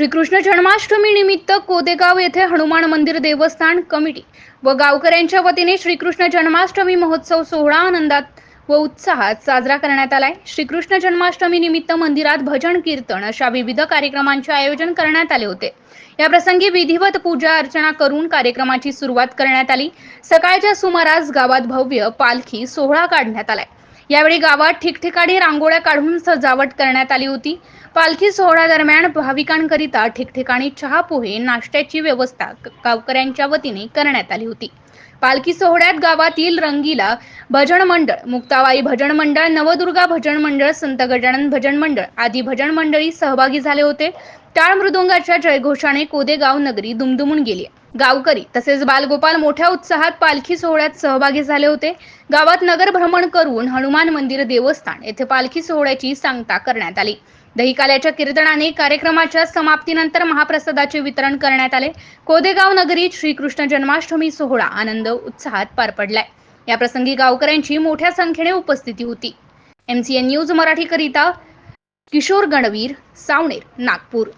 श्रीकृष्ण जन्माष्टमी निमित्त कोदेगाव येथे हनुमान मंदिर देवस्थान कमिटी व गावकऱ्यांच्या वतीने श्रीकृष्ण जन्माष्टमी महोत्सव सोहळा आनंदात व उत्साहात साजरा करण्यात आलाय. श्रीकृष्ण जन्माष्टमी निमित्त मंदिरात भजन कीर्तन अशा विविध कार्यक्रमांचे आयोजन करण्यात आले होते. या प्रसंगी विधिवत पूजा अर्चना करून कार्यक्रमाची सुरुवात करण्यात आली. सकाळच्या सुमारास गावात भव्य पालखी सोहळा काढण्यात आलाय. यावेळी गावात ठिकठिकाणी रांगोळ्या काढून सजावट करण्यात आली होती. पालखी सोहळ्यादरम्यान भाविकांकरिता ठिकठिकाणी चहा पोहे नाश्त्याची व्यवस्था गावकऱ्यांच्या वतीने करण्यात आली होती. पालखी सोहळ्यात गावातील रंगीला भजन मंडळ मुक्ताबाई भजन मंडळ नवदुर्गा भजन मंडळ संत गजानन भजन मंडळ आदी भजन मंडळी सहभागी झाले होते. टाळ मृदुंगाच्या जयघोषाने कोदेगाव नगरी दुमदुमून गेली. गावकरी तसेच बालगोपाल मोठ्या उत्साहात पालखी सोहळ्यात सहभागी झाले होते. गावात नगर भ्रमण करून हनुमान मंदिर देवस्थान येथे पालखी सोहळ्याची सांगता करण्यात आली. दहीकाल्याच्या कीर्तनाने कार्यक्रमाच्या समाप्तीनंतर महाप्रसादाचे वितरण करण्यात आले. कोदेगाव नगरीत श्रीकृष्ण जन्माष्टमी सोहळा आनंद उत्साहात पार पडलाय. या प्रसंगी गावकऱ्यांची मोठ्या संख्येने उपस्थिती होती. एमसीएन न्यूज मराठीकरिता किशोर गणवीर सावनेर नागपूर.